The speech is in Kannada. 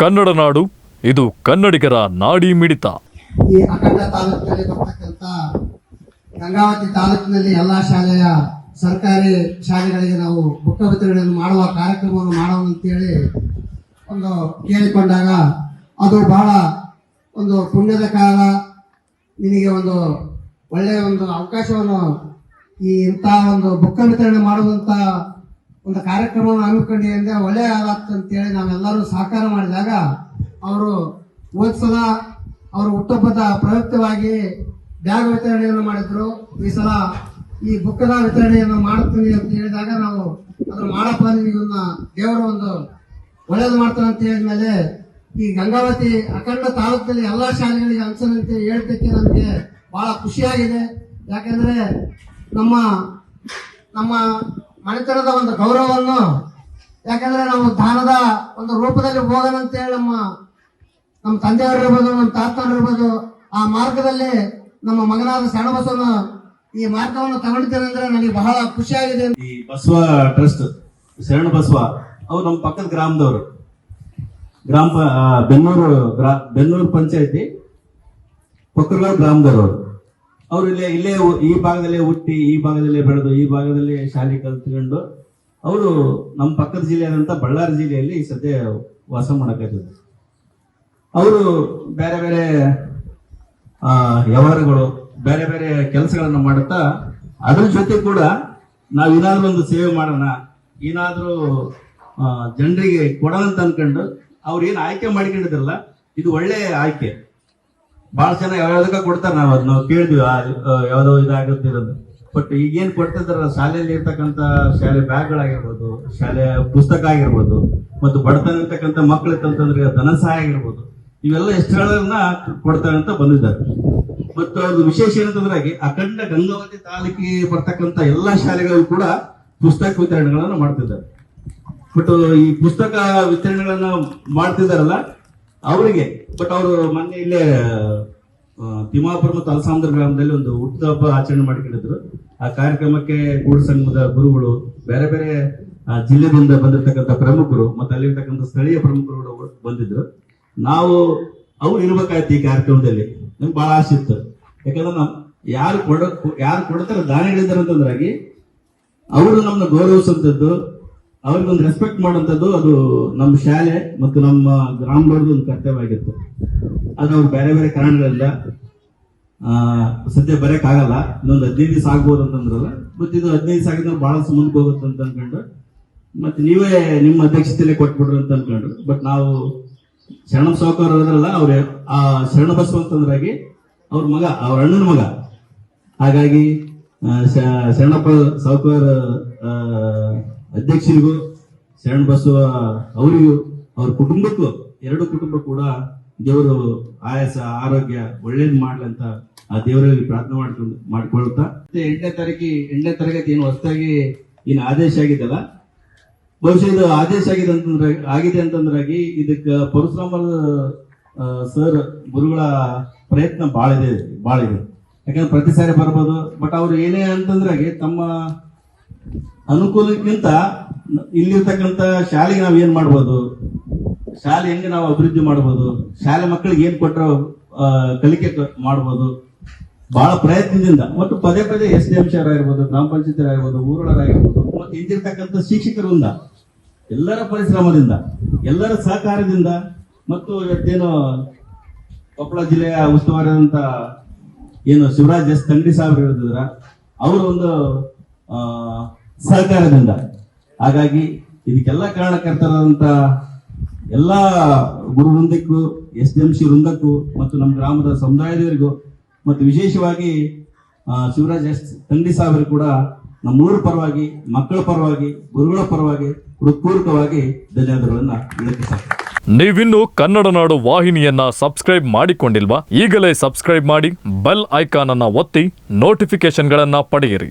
ಕನ್ನಡ ನಾಡು, ಇದು ಕನ್ನಡಿಗರ ನಾಡಿ ಮಿಡಿತ. ಈ ಅಖಂಡ ತಾಲೂಕಿನಲ್ಲಿ ಬರ್ತಕ್ಕಂಥ ಗಂಗಾವತಿ ತಾಲೂಕಿನಲ್ಲಿ ಎಲ್ಲಾ ಶಾಲೆಯ ಸರ್ಕಾರಿ ಶಾಲೆಗಳಿಗೆ ನಾವು ಬುಕ್ಕ ವಿತರಣೆಯನ್ನು ಮಾಡುವ ಕಾರ್ಯಕ್ರಮವನ್ನು ಮಾಡೋಣ ಅಂತೇಳಿ ಒಂದು ಕೇಳಿಕೊಂಡಾಗ ಅದು ಬಹಳ ಒಂದು ಪುಣ್ಯದ ಕಾಲ. ನಿನಗೆ ಒಂದು ಒಳ್ಳೆಯ ಒಂದು ಅವಕಾಶವನ್ನು ಈ ಇಂಥ ಒಂದು ಬುಕ್ಕ ವಿತರಣೆ ಮಾಡುವಂತ ಒಂದು ಕಾರ್ಯಕ್ರಮವನ್ನು ಹಮ್ಮಿಕೊಂಡಿದ್ದ ಒಳ್ಳೆಯ ಅಂತೇಳಿ ನಾವೆಲ್ಲರೂ ಸಹಕಾರ ಮಾಡಿದಾಗ ಅವರು ಹೋದ್ಸಲ ಅವರು ಹುಟ್ಟುಹಬ್ಬದ ಪ್ರಯುಕ್ತವಾಗಿ ಬ್ಯಾಗ್ ವಿತರಣೆಯನ್ನು ಮಾಡಿದ್ರು. ಈ ಸಲ ಈ ಬುಕ್ಕದ ವಿತರಣೆಯನ್ನು ಮಾಡ್ತೀನಿ ಅಂತ ಹೇಳಿದಾಗ ನಾವು ಅದನ್ನು ಮಾಡಪ್ಪ ನಿಮಗೆ ದೇವರು ಒಂದು ಒಳ್ಳೇದು ಮಾಡ್ತಾರೆ ಅಂತ ಹೇಳಿದ್ಮೇಲೆ ಈ ಗಂಗಾವತಿ ಅಖಂಡ ತಾಲೂಕಿನಲ್ಲಿ ಎಲ್ಲಾ ಶಾಲೆಗಳಿಗೆ ಹಂಚನಂತೆ ಹೇಳ್ಲಿಕ್ಕೆ ನಮಗೆ ಬಹಳ ಖುಷಿಯಾಗಿದೆ. ಯಾಕಂದ್ರೆ ನಮ್ಮ ನಮ್ಮ ಮನೆತನದ ಒಂದು ಗೌರವವನ್ನು, ಯಾಕಂದ್ರೆ ನಾವು ದಾನದ ಒಂದು ರೂಪದಲ್ಲಿ ಹೋಗೋಣ ಅಂತೇಳಿ ನಮ್ಮ ನಮ್ಮ ತಂದೆಯವರು ಇರ್ಬೋದು ನಮ್ಮ ತಾತನವರು ಇರ್ಬೋದು ಆ ಮಾರ್ಗದಲ್ಲಿ ನಮ್ಮ ಮಗನಾದ ಶರಣಬಸವನ ಈ ಮಾರ್ಗವನ್ನು ತಗೊಂಡಿದ್ದೇನೆ ಅಂದ್ರೆ ನನಗೆ ಬಹಳ ಖುಷಿಯಾಗಿದೆ. ಈ ಬಸವ ಟ್ರಸ್ಟ್ ಶರಣ ಬಸವ ಅವ್ರು ನಮ್ಮ ಪಕ್ಕದ ಗ್ರಾಮದವರು. ಗ್ರಾಮ ಬೆನ್ನೂರು ಬೆನ್ನೂರು ಪಂಚಾಯತಿ ಪಕ್ಕದ ಗ್ರಾಮದವರು ಅವರು ಇಲ್ಲೇ ಇಲ್ಲೇ ಈ ಭಾಗದಲ್ಲೇ ಹುಟ್ಟಿ ಈ ಭಾಗದಲ್ಲೇ ಬೆಳೆದು ಈ ಭಾಗದಲ್ಲಿ ಶಾಲೆ ಕಲ್ತ್ಕೊಂಡು ಅವರು ನಮ್ಮ ಪಕ್ಕದ ಜಿಲ್ಲೆಯಾದಂಥ ಬಳ್ಳಾರಿ ಜಿಲ್ಲೆಯಲ್ಲಿ ಸದ್ಯ ವಾಸ ಮಾಡಕತ್ತಿದ್ರು. ಅವರು ಬೇರೆ ಬೇರೆ ಆ, ವ್ಯವಹಾರಗಳು ಬೇರೆ ಬೇರೆ ಕೆಲಸಗಳನ್ನು ಮಾಡುತ್ತಾ ಅದ್ರ ಜೊತೆ ಕೂಡ ನಾವು ಏನಾದರೂ ಒಂದು ಸೇವೆ ಮಾಡೋಣ ಏನಾದ್ರೂ ಜನರಿಗೆ ಕೊಡೋಣ ಅಂತ ಅನ್ಕೊಂಡು ಅವ್ರು ಏನು ಆಯ್ಕೆ ಮಾಡ್ಕೊಂಡಿದ್ರಲ್ಲ ಇದು ಒಳ್ಳೆ ಆಯ್ಕೆ. ಬಹಳ ಜನ ಯಾವ್ಯಾವ್ದಕ್ಕ ಕೊಡ್ತಾರೆ ನಾವು ಅದನ್ನ ಕೇಳಿದ್ವಿ ಯಾವ್ದೋ ಇದಾಗುತ್ತೆ ಬಟ್ ಈಗೇನ್ ಕೊಡ್ತಿದಾರ ಶಾಲೆಯಲ್ಲಿ ಇರ್ತಕ್ಕಂಥ ಶಾಲೆ ಬ್ಯಾಗ್ಗಳಾಗಿರ್ಬೋದು ಶಾಲೆಯ ಪುಸ್ತಕ ಆಗಿರ್ಬೋದು, ಮತ್ತು ಬಡತನ ಇರ್ತಕ್ಕಂಥ ಮಕ್ಕಳು ಇತ್ತಂತಂದ್ರೆ ಧನ ಸಹಾಯ ಆಗಿರ್ಬೋದು. ಇವೆಲ್ಲ ಎಷ್ಟುಗಳನ್ನ ಕೊಡ್ತಾರೆ ಅಂತ ಬಂದಿದ್ದಾರೆ. ಮತ್ತು ಅದು ವಿಶೇಷ ಏನಂತಂದ್ರಾಗಿ ಅಖಂಡ ಗಂಗಾವತಿ ತಾಲೂಕಿಗೆ ಬರ್ತಕ್ಕಂಥ ಎಲ್ಲಾ ಶಾಲೆಗಳಲ್ಲೂ ಕೂಡ ಪುಸ್ತಕ ವಿತರಣೆಗಳನ್ನ ಮಾಡ್ತಿದ್ದಾರೆ. ಬಟ್ ಈ ಪುಸ್ತಕ ವಿತರಣೆಗಳನ್ನ ಮಾಡ್ತಿದಾರಲ್ಲ ಅವರಿಗೆ ಬಟ್ ಅವರು ಮೊನ್ನೆ ಇಲ್ಲೇ ತಿಮ್ಮಾಪುರ ಮತ್ತು ಅಲಸಾಂದ್ರ ಗ್ರಾಮದಲ್ಲಿ ಒಂದು ಹುಟ್ಟುಹಬ್ಬ ಆಚರಣೆ ಮಾಡಿಕೊಂಡಿದ್ರು. ಆ ಕಾರ್ಯಕ್ರಮಕ್ಕೆ ಗೂಡು ಸಂಘದ ಗುರುಗಳು, ಬೇರೆ ಬೇರೆ ಜಿಲ್ಲೆದಿಂದ ಬಂದಿರತಕ್ಕಂಥ ಪ್ರಮುಖರು ಮತ್ತೆ ಅಲ್ಲಿರ್ತಕ್ಕಂಥ ಸ್ಥಳೀಯ ಪ್ರಮುಖರು ಬಂದಿದ್ರು. ನಾವು, ಅವ್ರು ಇರ್ಬೇಕಾಯ್ತು ಈ ಕಾರ್ಯಕ್ರಮದಲ್ಲಿ. ನಮ್ಗೆ ಬಹಳ ಆಸೆ ಇತ್ತು. ಯಾಕಂದ್ರೆ ನಾವು ಯಾರು ಕೊಡ, ಯಾರು ಕೊಡ್ತಾರೆ, ದಾನಿಗಳಿದ್ದಾರೆ ಅಂತಂದ್ರಾಗಿ, ಅವರು ನಮ್ಮನ್ನ ಗೌರವಿಸುವಂಥದ್ದು ಅವ್ರಿಗೊಂದು ರೆಸ್ಪೆಕ್ಟ್ ಮಾಡುವಂಥದ್ದು ಅದು ನಮ್ಮ ಶಾಲೆ ಮತ್ತು ನಮ್ಮ ಗ್ರಾಮದವ್ರದ್ದು ಒಂದು ಕರ್ತವ್ಯ ಆಗಿತ್ತು ಅದು ಅವ್ರು ಬೇರೆ ಬೇರೆ ಕಾರಣಗಳಿಂದ ಸದ್ಯ ಬರೋಕ್ಕಾಗಲ್ಲ ಇನ್ನೊಂದು ಹದಿನೈದು ದಿವಸ ಆಗ್ಬೋದು ಅಂತಂದ್ರಲ್ಲ ಮತ್ತು ಇದು ಹದಿನೈದು ದಿವಸ ಆಗಿದ್ರೆ ಭಾಳ ಸುಮ್ಮನೆ ಹೋಗುತ್ತೆ ಅಂತ ಅನ್ಕೊಂಡು ಮತ್ತು ನೀವೇ ನಿಮ್ಮ ಅಧ್ಯಕ್ಷತೆಯಲ್ಲೇ ಕೊಟ್ಬಿಡ್ರಿ ಅಂತ ಅನ್ಕೊಂಡ್ರು ಬಟ್ ನಾವು ಶರಣ ಸಾವುಕಾರ ಅದ್ರಲ್ಲ ಅವ್ರೆ ಆ ಶರಣ ಬಸವ ಅಂತಂದ್ರಾಗಿ ಅವ್ರ ಮಗ ಅವ್ರ ಅಣ್ಣನ ಮಗ. ಹಾಗಾಗಿ ಶರಣಪ್ಪ ಸಾವುಕಾರ ಆ, ಅಧ್ಯಕ್ಷರಿಗೂ, ಶರಣ ಬಸವ ಅವರಿಗೂ, ಅವ್ರ ಕುಟುಂಬಕ್ಕೂ, ಎರಡು ಕುಟುಂಬ ಕೂಡ ದೇವರು ಆಯಾಸ, ಆರೋಗ್ಯ ಒಳ್ಳೇದು ಮಾಡ್ಲಂತ ಆ ದೇವರಲ್ಲಿ ಪ್ರಾರ್ಥನೆ ಮಾಡ್ಕೊಂಡು, ಮಾಡ್ಕೊಳ್ತಾ. ಮತ್ತೆ ಎಂಟನೇ ತಾರೀಕಿ, ಎಂಟನೇ ತರಗತಿ ಏನು ಹೊಸದಾಗಿ ಏನು ಆದೇಶ ಆಗಿದ್ದಲ್ಲ ಬಹುಶಃ ಇದು ಆದೇಶ ಆಗಿದೆ ಅಂತಂದ್ರೆ, ಆಗಿದೆ ಅಂತಂದ್ರಾಗಿ ಇದಕ್ಕೆ ಪರಶುರಾಮ ಸರ್ ಗುರುಗಳ ಪ್ರಯತ್ನ ಬಹಳ ಇದೆ ಬಹಳ ಇದೆ ಯಾಕಂದ್ರೆ ಪ್ರತಿ ಸಾರಿ ಬರ್ಬೋದು ಬಟ್ ಅವ್ರು ಏನೇ ಅಂತಂದ್ರಾಗಿ ತಮ್ಮ ಅನುಕೂಲಕ್ಕಿಂತ ಇಲ್ಲಿರ್ತಕ್ಕಂಥ ಶಾಲೆಗೆ ನಾವು ಏನ್ ಮಾಡ್ಬೋದು? ಶಾಲೆ ಹೆಂಗೆ ನಾವು ಅಭಿವೃದ್ಧಿ ಮಾಡ್ಬೋದು? ಶಾಲೆ ಮಕ್ಕಳಿಗೆ ಏನ್ ಕೊಟ್ಟರು ಕಲಿಕೆ ಮಾಡ್ಬೋದು? ಬಹಳ ಪ್ರಯತ್ನದಿಂದ ಮತ್ತು ಪದೇ ಪದೇ ಎಸ್ ಡಿ ಆಗಿರ್ಬೋದು ಗ್ರಾಮ ಪಂಚಾಯತ್ ಆಗಿರ್ಬೋದು ಊರೊಳಗಾಗಿರ್ಬೋದು ಮತ್ತು ಹಿಂದಿರ್ತಕ್ಕಂಥ ಶಿಕ್ಷಕರಿಂದ, ಎಲ್ಲರ ಪರಿಶ್ರಮದಿಂದ, ಎಲ್ಲರ ಸಹಕಾರದಿಂದ, ಮತ್ತು ಇವತ್ತೇನು ಕೊಪ್ಪಳ ಜಿಲ್ಲೆಯ ಉಸ್ತುವಾರಿಯಾದಂಥ ಏನು ಶಿವರಾಜ್ ಎಸ್ ತಂಗಡಿ ಸಾಹೇಬರು ಹೇಳಿದ್ರ ಅವರು ಒಂದು ಸಹಕಾರದಿಂದ. ಹಾಗಾಗಿ ಇದಕ್ಕೆಲ್ಲ ಕಾರಣಕರ್ತರಾದಂತ ಎಲ್ಲ ಗುರು ವೃಂದಕ್ಕೂ ಎಸ್ ಡಿ ಎಂ ಸಿ ವೃಂದಕ್ಕೂ ಮತ್ತು ನಮ್ಮ ಗ್ರಾಮದ ಸಮುದಾಯದವರಿಗೂ ಮತ್ತು ವಿಶೇಷವಾಗಿ ಶಿವರಾಜ್ ಎಸ್ ತಂಡಿ ಸಾಹೇಬರು ಕೂಡ ನಮ್ಮೂರ ಪರವಾಗಿ, ಮಕ್ಕಳ ಪರವಾಗಿ, ಗುರುಗಳ ಪರವಾಗಿ ಹೃತ್ಪೂರ್ವಕವಾಗಿ ಧನ್ಯವಾದಗಳನ್ನ ಹೇಳಕ್ಕೆ ನೀವಿನ್ನು ಕನ್ನಡ ನಾಡು ವಾಹಿನಿಯನ್ನ ಸಬ್ಸ್ಕ್ರೈಬ್ ಮಾಡಿಕೊಂಡಿಲ್ವಾ ಈಗಲೇ ಸಬ್ಸ್ಕ್ರೈಬ್ ಮಾಡಿ ಬೆಲ್ ಐಕಾನ್ ಅನ್ನ ಒತ್ತಿ ನೋಟಿಫಿಕೇಶನ್ಗಳನ್ನ ಪಡೆಯಿರಿ.